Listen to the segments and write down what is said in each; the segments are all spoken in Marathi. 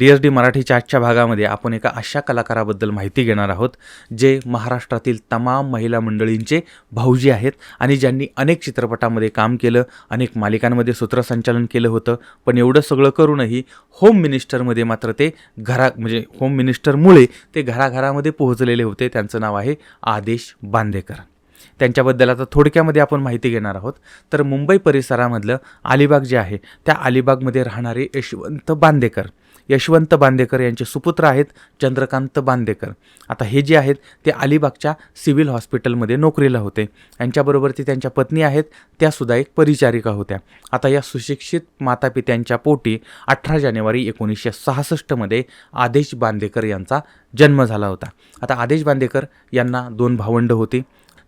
डी एस डी मराठीच्या आजच्या भागामध्ये आपण एका अशा कलाकाराबद्दल माहिती घेणार आहोत जे महाराष्ट्रातील तमाम महिला मंडळींचे भाऊजी आहेत आणि ज्यांनी अनेक चित्रपटामध्ये काम केलं अनेक मालिकांमध्ये सूत्रसंचालन केलं होतं. पण एवढं सगळं करूनही होम मिनिस्टरमध्ये मात्र ते घरा म्हणजे होम मिनिस्टरमुळे ते घराघरामध्ये पोहोचलेले होते. त्यांचं नाव आहे आदेश बांदेकर. त्यांच्याबद्दल आता थोडक्यामध्ये आपण माहिती घेणार आहोत. तर मुंबई परिसरामधलं अलिबाग जे आहे त्या अलिबागमध्ये राहणारे यशवंत बांदेकर. यशवंत बांदेकर यांचे सुपुत्र आहेत चंद्रकांत बांदेकर. आता हे जे आहेत ते अलिबागच्या सिव्हिल हॉस्पिटलमध्ये नोकरीला होते. यांच्याबरोबर ती त्यांच्या पत्नी आहेत त्यासुद्धा एक परिचारिका होत्या. आता या सुशिक्षित मातापित्यांच्या पोटी अठरा जानेवारी एकोणीसशे सहासष्टमध्ये आदेश बांदेकर यांचा जन्म झाला होता. आता आदेश बांदेकर यांना दोन भावंड होती.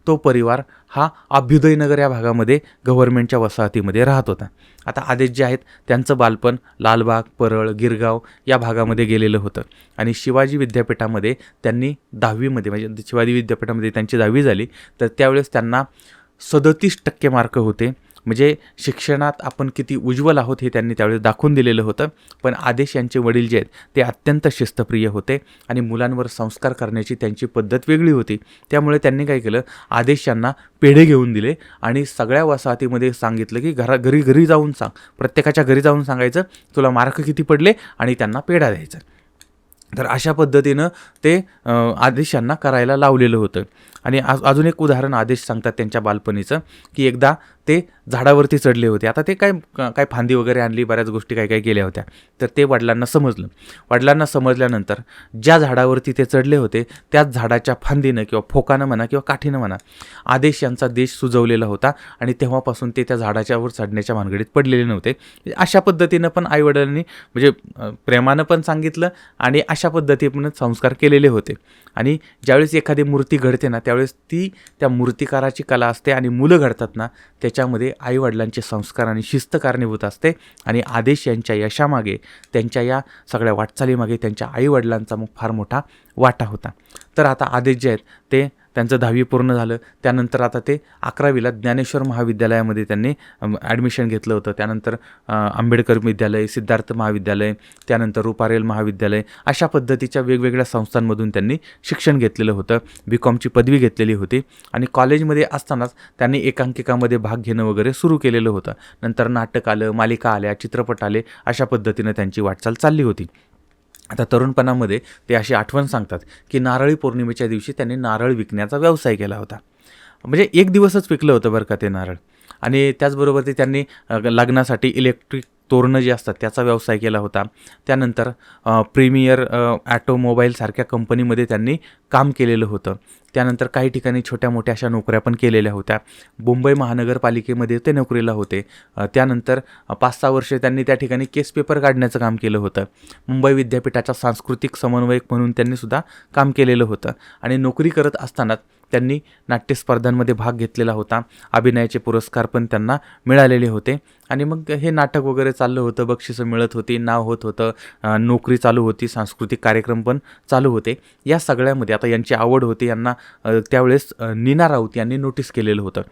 तो परिवार हा अभ्युदयनगर या भागामध्ये गव्हर्नमेंटच्या वसाहतीमध्ये राहत होता. आता आदेश जे आहेत त्यांचं बालपण लालबाग परळ गिरगाव या भागामध्ये गेलेलं होतं. आणि शिवाजी विद्यापीठामध्ये त्यांनी दहावीमध्ये म्हणजे शिवाजी विद्यापीठामध्ये त्यांची दहावी झाली तर त्यावेळेस त्यांना सदतीस टक्के मार्क होते. म्हणजे शिक्षणात आपण किती उज्ज्वल आहोत हे त्यांनी त्यावेळेस दाखवून दिलेलं होतं. पण आदेश यांचे वडील जे आहेत ते अत्यंत शिस्तप्रिय होते आणि मुलांवर संस्कार करण्याची त्यांची पद्धत वेगळी होती. त्यामुळे त्यांनी काय केलं आदेश यांना पेढे घेऊन दिले आणि सगळ्या वसाहतीमध्ये सांगितलं की घरा घरी घरी जाऊन सांग. प्रत्येकाच्या घरी जाऊन सांगायचं तुला मार्क किती पडले आणि त्यांना पेढा द्यायचा. तर अशा पद्धतीनं ते आदेश यांना करायला लावलेलं होतं. आणि आज अजून एक उदाहरण आदेश सांगतात त्यांच्या बालपणीचं की एकदा ते झाडावरती चढले होते. आता ते काय काय फांदी वगैरे आणली बऱ्याच गोष्टी काय काय केल्या होत्या. तर ते वडिलांना समजलं. वडिलांना समजल्यानंतर ज्या झाडावरती ते चढले होते त्याच झाडाच्या फांदीनं किंवा फोकानं म्हणा किंवा काठीनं म्हणा आदेश यांचा देश सुजवलेला होता आणि तेव्हापासून ते त्या झाडाच्यावर चढण्याच्या भानगडीत पडलेले नव्हते. अशा पद्धतीनं पण आईवडिलांनी म्हणजे प्रेमानं पण सांगितलं आणि अशा पद्धतीनं संस्कार केलेले होते. आणि ज्यावेळेस एखादी मूर्ती घडते ना त्यावेळेस ती त्या मूर्तिकाराची कला असते आणि मुलं घडतात ना त्याच्यामध्ये आईवडिलांचे संस्कार आणि शिस्त कारणीभूत असते आणि आदेश यांच्या यशामागे त्यांच्या या सगळ्या वाटचालीमागे त्यांच्या आईवडिलांचा मग फार मोठा वाटा होता. तर आता आदेश जे आहेत ते त्यांचं दहावी पूर्ण झालं. त्यानंतर आता ते अकरावीला ज्ञानेश्वर महाविद्यालयामध्ये त्यांनी ॲडमिशन घेतलं होतं. त्यानंतर आंबेडकर विद्यालय सिद्धार्थ महाविद्यालय त्यानंतर रुपारेल महाविद्यालय अशा पद्धतीच्या वेगवेगळ्या संस्थांमधून त्यांनी शिक्षण घेतलेलं होतं. बी कॉमची पदवी घेतलेली होती. आणि कॉलेजमध्ये असतानाच त्यांनी एकांकिकामध्ये भाग घेणं वगैरे सुरू केलेलं होतं. नंतर नाटक आलं मालिका आल्या चित्रपट आले अशा पद्धतीनं त्यांची वाटचाल चालली होती. आता तरुणपणामध्ये ते अशी आठवण सांगतात की नारळी पौर्णिमेच्या दिवशी त्यांनी नारळ विकण्याचा व्यवसाय केला होता. म्हणजे एक दिवसच विकलं होतं बरं का ते नारळ. आणि त्याचबरोबर ते त्यांनी लग्नासाठी इलेक्ट्रिक तोरणं जी असतात त्याचा व्यवसाय केला होता. त्यानंतर प्रीमियर ॲटोमोबाईलसारख्या कंपनीमध्ये त्यांनी काम केलेलं होतं. त्यानंतर काही ठिकाणी छोट्या मोठ्या अशा नोकऱ्या पण केलेल्या होत्या. मुंबई महानगरपालिकेमध्ये ते नोकरीला होते. त्यानंतर पाच सहा वर्षे त्यांनी त्या ठिकाणी केस पेपर काढण्याचं काम केलं होतं. मुंबई विद्यापीठाच्या सांस्कृतिक समन्वयक म्हणून त्यांनीसुद्धा काम केलेलं होतं. आणि नोकरी करत असतानाच त्यांनी नाट्यस्पर्धांमध्ये भाग घेतलेला होता. अभिनयाचे पुरस्कार पण त्यांना मिळालेले होते. आणि मग हे नाटक वगैरे चाललं होतं बक्षिसं मिळत होती नाव होत होतं नोकरी चालू होती सांस्कृतिक कार्यक्रम पण चालू होते. या सगळ्यामध्ये आता यांची आवड होती यांना त्यावेळेस नीना राऊत यांनी नोटीस केलेलं होतं.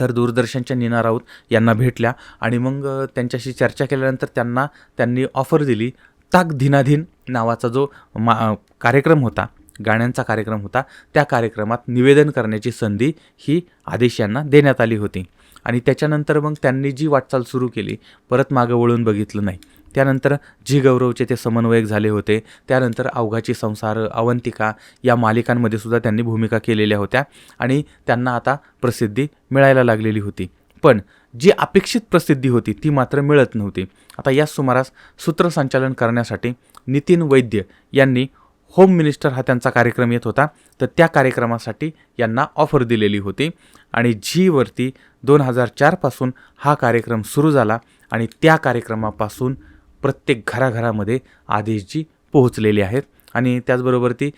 तर दूरदर्शनच्या नीना राऊत यांना भेटल्या आणि मग त्यांच्याशी चर्चा केल्यानंतर त्यांना त्यांनी ऑफर दिली ताक धिनाधीन नावाचा जो मा कार्यक्रम होता. गाण्यांचा कार्यक्रम होता. त्या कार्यक्रमात निवेदन करण्याची संधी ही आदेश यांना देण्यात आली होती. आणि त्याच्यानंतर मग त्यांनी जी वाटचाल सुरू केली परत मागं वळून बघितलं नाही. त्यानंतर जी गौरवचे ते समन्वयक झाले होते त्यानंतर अवघाची संसार अवंतिका या मालिकांमध्ये सुद्धा त्यांनी भूमिका केलेल्या होत्या आणि त्यांना आता प्रसिद्धी मिळायला लागलेली होती. पण जी अपेक्षित प्रसिद्धी होती ती मात्र मिळत नव्हती. आता या सुमारास सूत्रसंचालन करण्यासाठी नितीन वैद्य यांनी होम मिनिस्टर हा त्यांचा कार्यक्रम येत होता. तर त्या कार्यक्रमासाठी यांना ऑफर दिलेली होती. आणि झीवरती दोन हजार चारपासून हा कार्यक्रम सुरू झाला. आणि त्या कार्यक्रमापासून प्रत्येक घराघरामध्ये आदेशजी पोहोचलेले आहेत. आणि त्याचबरोबर ती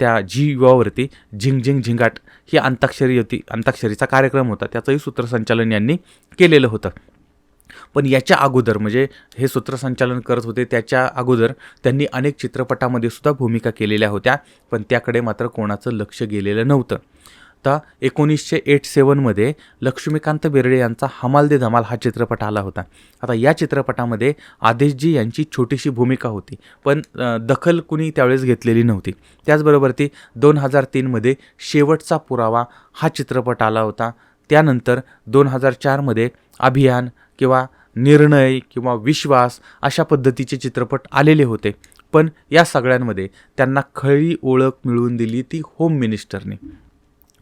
त्या जी युवावरती झिंग झिंग झिंगाट ही अंताक्षरी होती अंताक्षरीचा कार्यक्रम होता. त्याचंही सूत्रसंचालन यांनी केलेलं होतं. पण याच्या अगोदर म्हणजे हे सूत्रसंचालन करत होते त्याच्या अगोदर त्यांनी अनेक चित्रपटामध्ये सुद्धा भूमिका केलेल्या होत्या पण त्याकडे मात्र कोणाचं लक्ष गेलेलं नव्हतं. तर एकोणीसशे एट सेवनमध्ये लक्ष्मीकांत बेर्डे यांचा हमाल दे धमाल हा चित्रपट आला होता. आता या चित्रपटामध्ये आदेशजी यांची छोटीशी भूमिका होती पण दखल कुणी त्यावेळेस घेतलेली नव्हती. त्याचबरोबर ती दोन हजार तीनमध्ये शेवटचा पुरावा हा चित्रपट आला होता. त्यानंतर दोन हजार चारमध्ये अभियान किंवा निर्णय किंवा विश्वास अशा पद्धतीचे चित्रपट आलेले होते. पण या सगळ्यांमध्ये त्यांना खरी ओळख मिळवून दिली ती होम मिनिस्टरने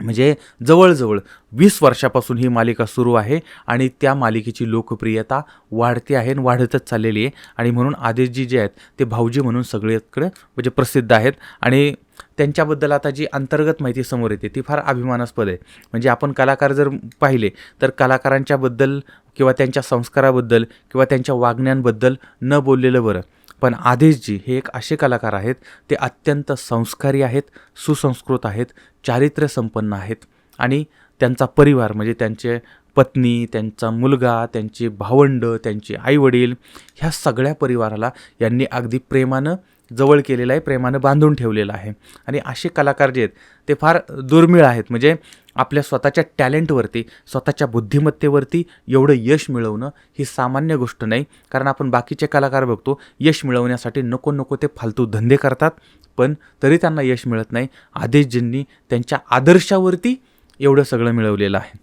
म्हणजे जवळजवळ वीस वर्षापासून ही मालिका सुरू आहे आणि त्या मालिकेची लोकप्रियता वाढते आहे आणि वाढतच चाललेली आहे. आणि म्हणून आदेशजी जे आहेत ते भाऊजी म्हणून सगळीकडे म्हणजे प्रसिद्ध आहेत. आणि त्यांच्याबद्दल आता जी अंतर्गत माहिती समोर येते ती फार अभिमानास्पद आहे. म्हणजे आपण कलाकार जर पाहिले तर कलाकारांच्याबद्दल किंवा त्यांच्या संस्काराबद्दल किंवा त्यांच्या वागण्यांबद्दल न बोललेलं बरं. पण आदेशजी हे एक असे कलाकार आहेत ते अत्यंत संस्कारी आहेत सुसंस्कृत आहेत चारित्र्य संपन्न आहेत. आणि त्यांचा परिवार म्हणजे त्यांचे पत्नी त्यांचा मुलगा त्यांची भावंड त्यांचे आईवडील ह्या सगळ्या परिवाराला यांनी अगदी प्रेमानं जवळ केलेलं आहे प्रेमानं बांधून ठेवलेलं आहे. आणि असे कलाकार जे आहेत ते फार दुर्मिळ आहेत. म्हणजे आपल्या स्वतःच्या टॅलेंटवरती स्वतःच्या बुद्धिमत्तेवरती एवढं यश मिळवणं ही सामान्य गोष्ट नाही. कारण आपण बाकीचे कलाकार बघतो यश मिळवण्यासाठी नको नको ते फालतू धंदे करतात पण तरी त्यांना यश मिळत नाही. आदेशजींनी त्यांच्या आदर्शावरती एवढं सगळं मिळवलेलं आहे.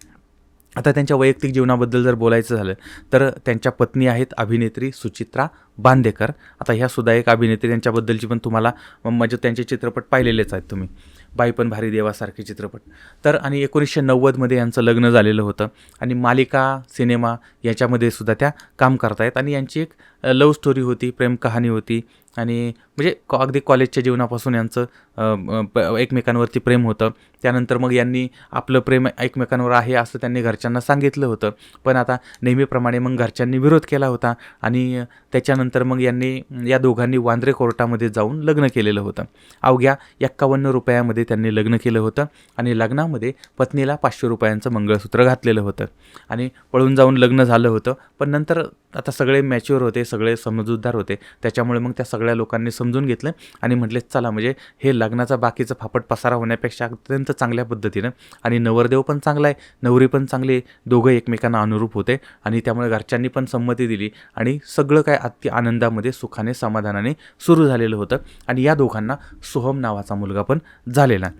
आता त्यांच्या वैयक्तिक जीवनाबद्दल जर बोलायचं झालं तर त्यांच्या पत्नी आहेत अभिनेत्री सुचित्रा बांदेकर. आता ह्या सुद्धा एक अभिनेत्री यांच्याबद्दलची पण तुम्हाला म्हणजे त्यांचे चित्रपट पाहिलेलेच आहेत तुम्ही. बाई पण भारी देवासारखे चित्रपट. तर आणि एकोणीसशे नव्वदमध्ये यांचं लग्न झालेलं होतं. आणि मालिका सिनेमा याच्यामध्ये सुद्धा त्या काम करतायत. आणि यांची एक लव्ह स्टोरी होती प्रेम कहाणी होती. आणि म्हणजे कॉ- अगदी कॉलेजच्या जीवनापासून यांचं प- एकमेकांवरती प्रेम होतं. त्यानंतर मग यांनी आपलं प्रेम एकमेकांवर आहे असं त्यांनी घरच्यांना सांगितलं होतं. पण आता नेहमीप्रमाणे मग घरच्यांनी विरोध केला होता आणि त्याच्यानंतर मग यांनी या दोघांनी वांद्रे कोर्टामध्ये जाऊन लग्न केलेलं होतं. अवघ्या एक्कावन्न रुपयामध्ये त्यांनी लग्न केलं होतं आणि लग्नामध्ये पत्नीला पाचशे रुपयांचं मंगळसूत्र घातलेलं होतं. आणि पळून जाऊन लग्न झालं होतं. पण नंतर आता सगळे मॅच्युअर होते सगळे समजूतदार होते. त्याच्यामुळे मग त्या सगळ्या लोकांनी समजून घेतलं आणि म्हटले चला म्हणजे हे लग्नाचा बाकीचं फापट पसारा होण्यापेक्षा अत्यंत चांगल्या पद्धतीनं आणि नवरदेव पण चांगला आहे नवरी पण चांगली आहे दोघं एकमेकांना अनुरूप होते आणि त्यामुळे घरच्यांनी पण संमती दिली आणि सगळं काय अति आनंदामध्ये सुखाने समाधानाने सुरू झालेलं होतं आणि या दोघांना सोहम नावाचा मुलगा पण झालेला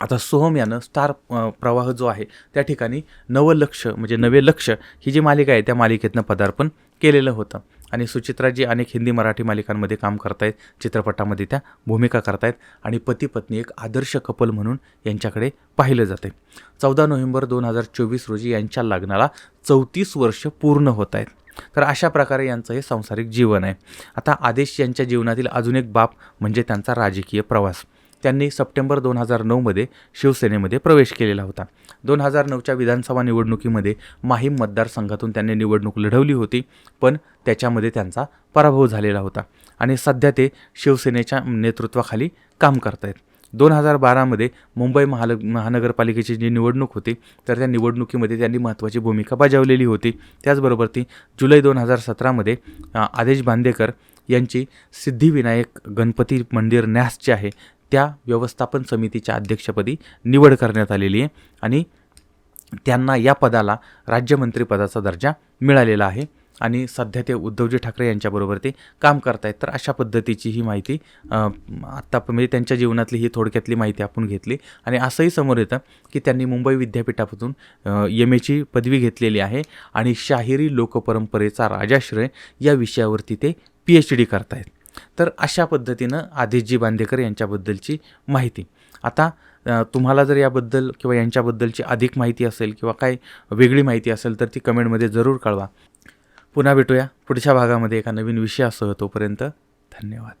आता सोहम यानं स्टार प्रवाह जो आहे त्या ठिकाणी नवलक्ष म्हणजे नवे लक्ष ही जी मालिका आहे त्या मालिकेतनं पदार्पण केलेलं होतं. आणि सुचित्राजी अनेक हिंदी मराठी मालिकांमध्ये काम करतायत चित्रपटामध्ये त्या भूमिका करतायत आणि पती पत्नी एक आदर्श कपल म्हणून यांच्याकडे पाहिलं जाते चौदा नोव्हेंबर दोन हजार चोवीस रोजी यांच्या लग्नाला चौतीस वर्ष पूर्ण होत आहेत तर अशा प्रकारे यांचं हे सांसारिक जीवन आहे. आता आदेश यांच्या जीवनातील अजून एक बाब म्हणजे त्यांचा राजकीय प्रवास. त्यांनी सप्टेंबर दोन हजार नऊमध्ये शिवसेनेमध्ये प्रवेश केलेला होता. दोन हजार नऊच्या विधानसभा निवडणुकीमध्ये माहीम मतदारसंघातून त्यांनी निवडणूक लढवली होती पण त्याच्यामध्ये त्यांचा पराभव झालेला होता आणि सध्या ते शिवसेनेच्या नेतृत्वाखाली काम करत आहेत दोन हजार बारामध्ये मुंबई महाल महानगरपालिकेची जी निवडणूक होती तर त्या निवडणुकीमध्ये त्यांनी महत्त्वाची भूमिका बजावलेली होती. त्याचबरोबर ती जुलै दोन हजार सतरामध्ये आदेश बांदेकर यांची सिद्धिविनायक गणपती मंदिर न्यास जे आहे त्या व्यवस्थापन समितीच्या अध्यक्षपदी निवड करण्यात आलेली आहे आणि त्यांना या पदाला राज्यमंत्रीपदाचा दर्जा मिळालेला आहे. आणि सध्या ते उद्धवजी ठाकरे यांच्याबरोबर ते काम करतायत. तर अशा पद्धतीची ही माहिती आत्ता म्हणजे त्यांच्या जीवनातली ही थोडक्यातली माहिती आपण घेतली. आणि असंही समोर येतं की त्यांनी मुंबई विद्यापीठापासून एम एची पदवी घेतलेली आहे आणि शाहिरी लोकपरंपरेचा राजाश्रय या विषयावरती ते पी एच डी करतायत. तर अशा पद्धतीनं आदेशजी बांदेकर यांच्याबद्दलची माहिती. आता तुम्हाला जर याबद्दल किंवा यांच्याबद्दलची अधिक माहिती असेल किंवा काही वेगळी माहिती असेल तर ती कमेंटमध्ये जरूर कळवा. पुन्हा भेटूया पुढच्या भागामध्ये एका नवीन विषयासह तोपर्यंत धन्यवाद.